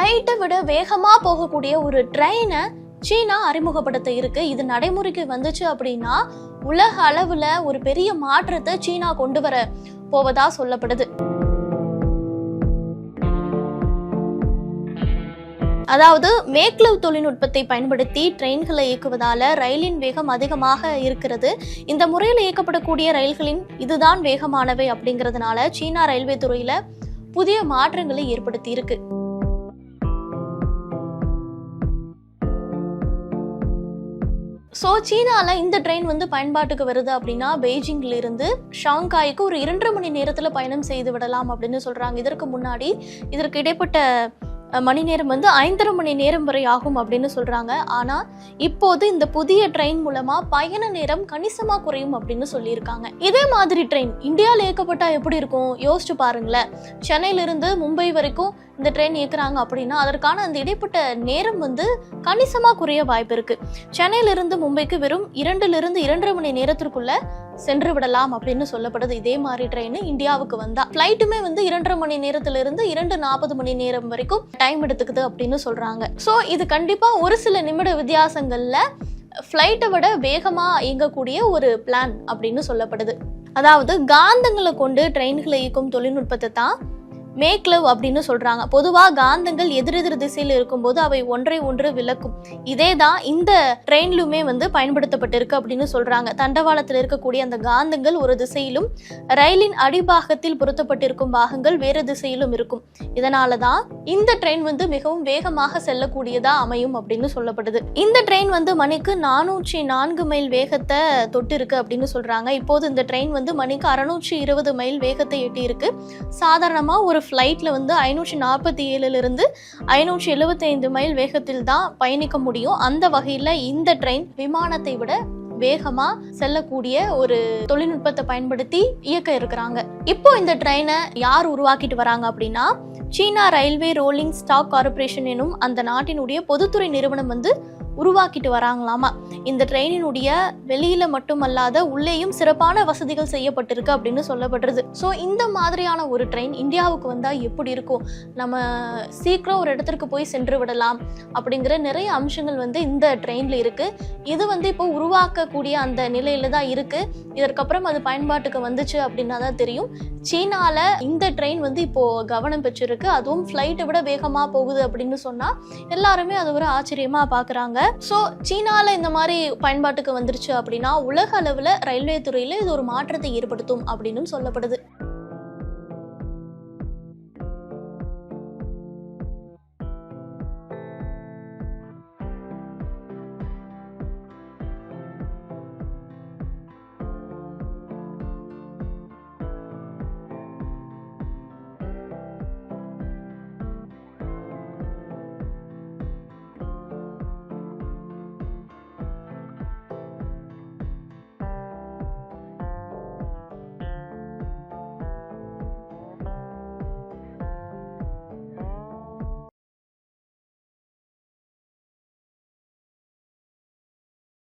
ஃப்ளைட்டை விட வேகமாக போகக்கூடிய ஒரு ட்ரெயினை சீனா அறிமுகப்படுத்த இருக்கு. இது நடைமுறைக்கு வந்துச்சு அப்படின்னா உலக அளவில் ஒரு பெரிய மாற்றத்தை சீனா கொண்டு வர போவதா சொல்லப்படுது. அதாவது மேக்லவ் தொழில்நுட்பத்தை பயன்படுத்தி ட்ரெயின்களை இயக்குவதால ரயிலின் வேகம் அதிகமாக இருக்கிறது. இந்த முறையில் இயக்கப்படக்கூடிய ரயில்களின் இதுதான் வேகமானவை அப்படிங்கிறதுனால சீனா ரயில்வே துறையில புதிய மாற்றங்களை ஏற்படுத்தி இருக்கு. ஸோ சீனாவில் இந்த ட்ரெயின் வந்து பயன்பாட்டுக்கு வருது அப்படின்னா பெய்ஜிங்லேருந்து ஷாங்காய்க்கு ஒரு இரண்டரை மணி நேரத்தில் பயணம் செய்து விடலாம் அப்படின்னு சொல்கிறாங்க இதற்கு முன்னாடி இதற்கு இடைப்பட்ட மணி நேரம் வந்து ஐந்தரை மணி நேரம் வரை ஆகும் அப்படின்னு சொல்கிறாங்க ஆனால் இப்போது இந்த புதிய ட்ரெயின் மூலமாக பயண நேரம் கணிசமாக குறையும் அப்படின்னு சொல்லியிருக்காங்க. இதே மாதிரி ட்ரெயின் இந்தியாவில் இயக்கப்பட்டால் எப்படி இருக்கும்? யோசிச்சு பாருங்களேன். சென்னையிலிருந்து மும்பை வரைக்கும் இந்த ட்ரெயின் இயக்குறாங்க அப்படின்னா அதற்கான அந்த இடைப்பட்ட நேரம் வந்து கணிசமாக குறைய வாய்ப்பு இருக்கு. சென்னையிலிருந்து மும்பைக்கு வெறும் இரண்டிலிருந்து இரண்டரை மணி நேரத்திற்குள்ள சென்று விடலாம் அப்படின்னு சொல்லப்படுது. இதே மாதிரி ட்ரெயின் இந்தியாவுக்கு வந்தா. ஃப்ளைட்டுமே வந்து இரண்டரை மணி நேரத்திலிருந்து இரண்டு நாற்பது மணி நேரம் வரைக்கும் டைம் எடுத்துக்குது அப்படின்னு சொல்றாங்க. ஸோ இது கண்டிப்பா ஒரு சில நிமிட வித்தியாசங்கள்ல ஃப்ளைட்டை விட வேகமா இயங்கக்கூடிய ஒரு பிளான் அப்படின்னு சொல்லப்படுது. அதாவது காந்தங்களை கொண்டு ட்ரெயின்களை இயக்கும் தொழில்நுட்பத்தை தான் மேக்லவ் அப்படின்னு சொல்றாங்க. பொதுவா காந்தங்கள் எதிரெதிர் திசையில் இருக்கும்போது அவை ஒன்றை ஒன்று விளக்கும். இதே தான் இந்த ட்ரெயின்லுமே வந்து பயன்படுத்தப்பட்டிருக்கு அப்படின்னு சொல்றாங்க. தண்டவாளத்தில் இருக்கக்கூடிய அந்த காந்தங்கள் ஒரு திசையிலும் ரயிலின் அடிபாகத்தில் பொருத்தப்பட்டிருக்கும் பாகங்கள் வேறு திசையிலும் இருக்கும். இதனால தான் இந்த ட்ரெயின் வந்து மிகவும் வேகமாக செல்லக்கூடியதா அமையும் அப்படின்னு சொல்லப்படுது. இந்த ட்ரெயின் வந்து மணிக்கு நானூற்றி நான்கு மைல் வேகத்தை தொட்டிருக்கு அப்படின்னு சொல்றாங்க. இப்போது இந்த ட்ரெயின் வந்து மணிக்கு அறுநூற்றி இருபது மைல் வேகத்தை எட்டியிருக்கு. சாதாரணமாக ஒரு ஒரு ஃப்ளைட்ல வந்து ஐநூற்றி நாற்பத்தி ஏழுலேருந்து ஐநூற்றி எழுபத்தைந்து மைல் வேகத்தில் தான் பயணிக்க முடியும். அந்த வகையில் இந்த ட்ரெயின் விமானத்தை விட வேகமாக செல்லக்கூடிய ஒரு தொழில்நுட்பத்தை பயன்படுத்தி இயக்க இருக்கிறாங்க. இப்போ இந்த ட்ரெயினை யார் உருவாக்கிட்டு வராங்க அப்படின்னா China railway rolling stock corporation எனும் அந்த நாட்டினுடைய பொதுத்துறை நிறுவனம் வந்து உருவாக்கிட்டு வராங்களாமா? இந்த ட்ரெயினினுடைய வெளியில மட்டுமல்லாத உள்ளேயும் சிறப்பான வசதிகள் செய்யப்பட்டிருக்கு அப்படின்னு சொல்லப்படுறது. ஸோ இந்த மாதிரியான ஒரு ட்ரெயின் இந்தியாவுக்கு வந்தால் எப்படி இருக்கும்? நம்ம சீக்கிரம் ஒரு இடத்திற்கு போய் சென்று விடலாம் அப்படிங்கிற நிறைய அம்சங்கள் வந்து இந்த ட்ரெயினில் இருக்குது இது வந்து இப்போ உருவாக்கக்கூடிய அந்த நிலையில தான் இருக்குது இதற்கப்புறம் அது பயன்பாட்டுக்கு வந்துச்சு அப்படின்னா தான் தெரியும். சீனாவில் இந்த ட்ரெயின் வந்து இப்போது கவனம் பெற்றிருக்கு. அதுவும் ஃப்ளைட்டை விட வேகமாக போகுது அப்படின்னு சொன்னால் எல்லாருமே அது ஒரு ஆச்சரியமாக பார்க்குறாங்க ஸோ சீனால இந்த மாதிரி பயன்பாட்டுக்கு வந்துருச்சு அப்படின்னா உலக அளவில் ரயில்வே துறையில் இது ஒரு மாற்றத்தை ஏற்படுத்தும் அப்படின்னு சொல்லப்படுது.